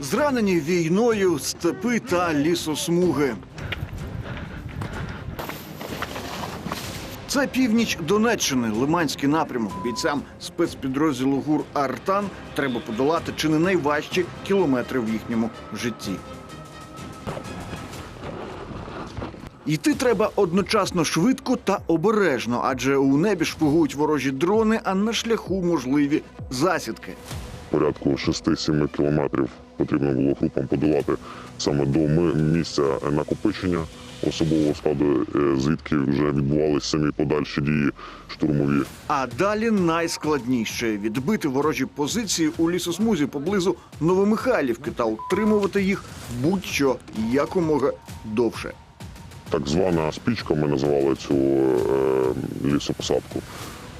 Зранені війною степи та лісосмуги. Це північ Донеччини, Лиманський напрямок. Бійцям спецпідрозділу ГУР Артан треба подолати чи не найважчі кілометри в їхньому житті. Йти треба одночасно швидко та обережно, адже у небі шпигують ворожі дрони, а на шляху можливі засідки. Порядку 6-7 кілометрів потрібно було групам подолати саме до місця накопичення особового складу, е, звідки вже відбувалися самі подальші дії штурмові. А далі найскладніше відбити ворожі позиції у лісосмузі поблизу Новомихайлівки та утримувати їх будь-що якомога довше. Так звана спічка, ми називали цю е, лісопосадку.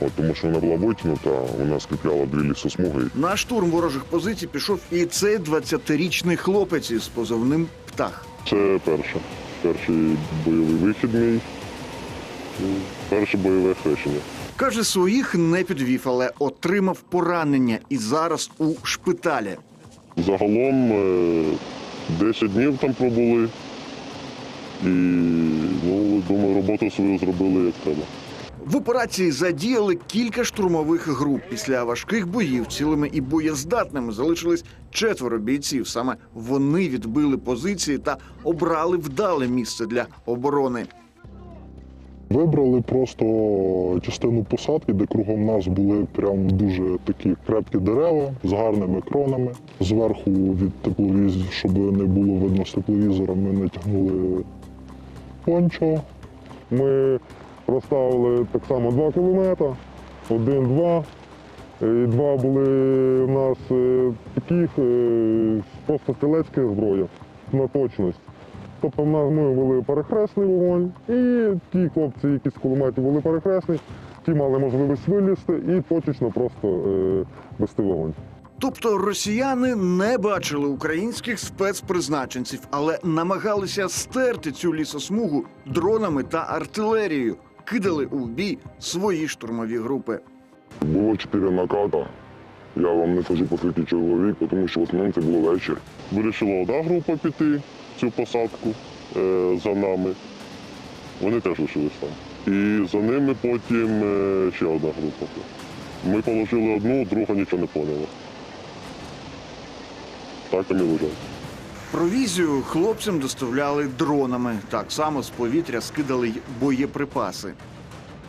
От, тому що вона була витягнута, вона скріпляла дві лісосмуги. На штурм ворожих позицій пішов і цей 20-річний хлопець із позовним птах. Це перше. Перший бойовий вихід мій. Ну, Перше бойове хрещення. Каже, своїх не підвів, але отримав поранення і зараз у шпиталі. Загалом е, 10 днів там пробули. І ну, думаю, роботу свою зробили як треба. В операції задіяли кілька штурмових груп. Після важких боїв цілими і боєздатними залишились четверо бійців. Саме вони відбили позиції та обрали вдале місце для оборони. Вибрали просто частину посадки, де кругом нас були прям дуже такі крепкі дерева з гарними кронами. Зверху від тепловізора, щоб не було видно з тепловізора, ми натягнули пончо. Ми розставили так само 2 кілометри, один-два. І два були у нас е, таких е, просто стрілецька зброя на точність. Тобто в нас ми вели перехресний вогонь, і ті хлопці, які з кулеметів вели перехресний, ті мали можливість вилізти і точечно просто е, вести вогонь. Тобто росіяни не бачили українських спецпризначенців, але намагалися стерти цю лісосмугу дронами та артилерією, кидали у бій свої штурмові групи. Було чотири наката. Я вам не кажу по скільки чоловік, тому що в основному це було вечір. Вирішила одна група піти цю посадку е, за нами. Вони теж лишились там. І за ними потім е, ще одна група. Ми положили одну, друга нічого не поняла. Так і лежать. Провізію хлопцям доставляли дронами. Так само з повітря скидали й боєприпаси.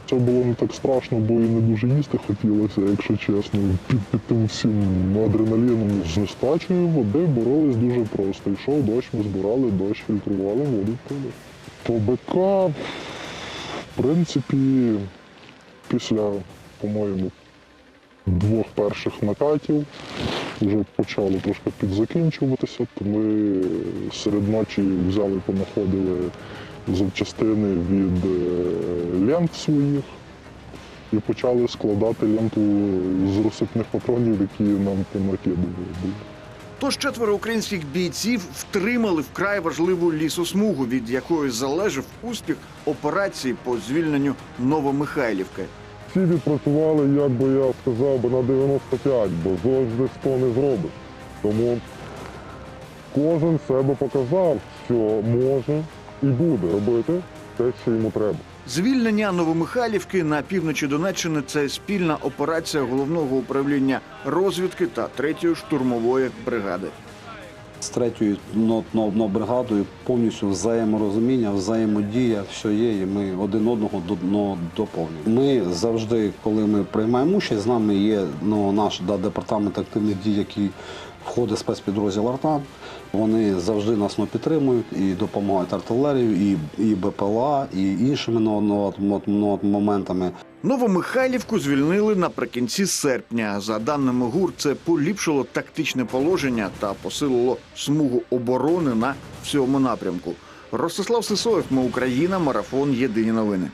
Це було не так страшно, бо і не дуже їсти хотілося, якщо чесно. Під, під тим всім адреналіном з нестачею води боролись дуже просто. Йшов дощ, ми збирали дощ, фільтрували воду. По БК, в принципі, після, по-моєму, двох перших накатів вже почало трошки підзакінчуватися, то ми серед ночі взяли, понаходили запчастини від е, лент своїх і почали складати ленту з розсипних патронів, які нам понакидували. Тож четверо українських бійців втримали вкрай важливу лісосмугу, від якої залежав успіх операції по звільненню Новомихайлівки. Всі відпрацювали, як би я сказав, на 95, бо завжди 100 не зробиш. Тому кожен себе показав, що може і буде робити те, що йому треба. Звільнення Новомихайлівки на півночі Донеччини це спільна операція головного управління розвідки та третьої штурмової бригади. З третьою бригадою повністю взаєморозуміння, взаємодія, все є, і ми один одного до- доповнюємо. Ми завжди, коли ми приймаємо участь, з нами є ну, наш да, департамент активних дій, який входить в спецпідрозділ Артан. Вони завжди нас ну, підтримують і допомагають артилерією, і, і БПЛА, і іншими ну, ну, моментами. Новомихайлівку звільнили наприкінці серпня. За даними ГУР, це поліпшило тактичне положення та посилило смугу оборони на всьому напрямку. Ростислав Сисоєв, ми Україна, марафон. Єдині новини.